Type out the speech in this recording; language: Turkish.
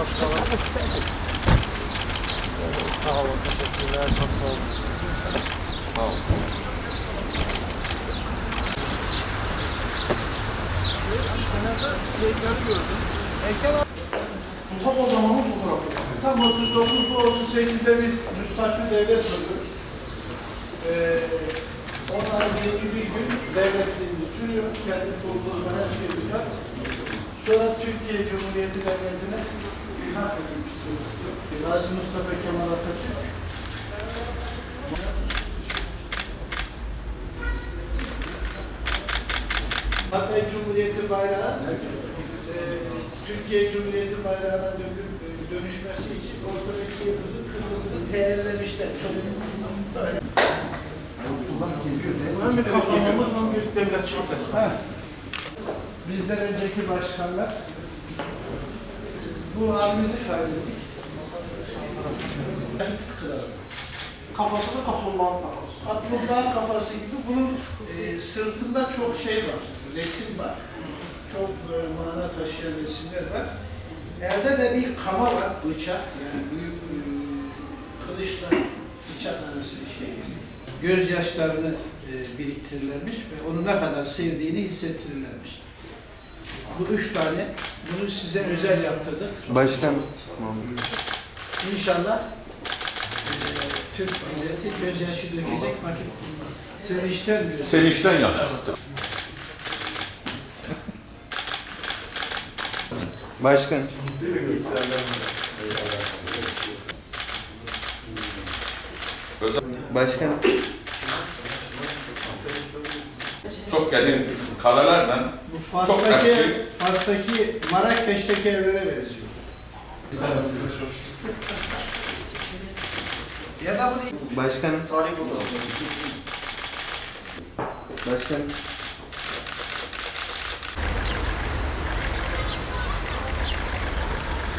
Başkanım. Sağ olun, teşekkürler, çok sağ olun. Sağ ol. Tam o zamanın fotoğrafı. Tam 39 bu 38'de biz müstakil devlet oluyoruz. Ee, onlar belli bir gün devletliğini sürüyor. Kendi kurulduğu her şey güzel. Sonra Türkiye Cumhuriyeti Devleti'ne ilhak edilmiştir. Gazi Mustafa Kemal Atatürk Hatay Cumhuriyeti bayrağı e, Türkiye Cumhuriyeti bayrağına dönüp, dönüşmesi için ortadaki yıldızın kırmızını teyirlemişler. Çok böyle. Bir kafamız hem bir devletçilik destek. Bizden önceki başkanlar bu abimizi kaybettik. Kafasını kaplumbağanın kafası. Kaplumbağa kafası gibi bunun e, sırtında çok şey var, resim var. Çok e, mana taşıyan resimler var. Elde de bir kama var, bıçak yani büyük e, kılıçla bıçak arası bir şey. Gözyaşlarını e, biriktirirlermiş ve onu ne kadar sevdiğini hissettirirlermiş. Bu üç tane, bunu size özel yaptırdık. Başkan. İnşallah e, Türk milleti gözyaşı dökecek vakit bulmaz. Sevinçten diyor. Sevinçten yaptık. Başkan. Başkan. Çok yani kalelerle Bu Çok Fas'taki, eski. Fas'taki Marrakeş'teki evlere benziyor. ya da bunu Başkan. Tarih fotoğrafı. Başkan.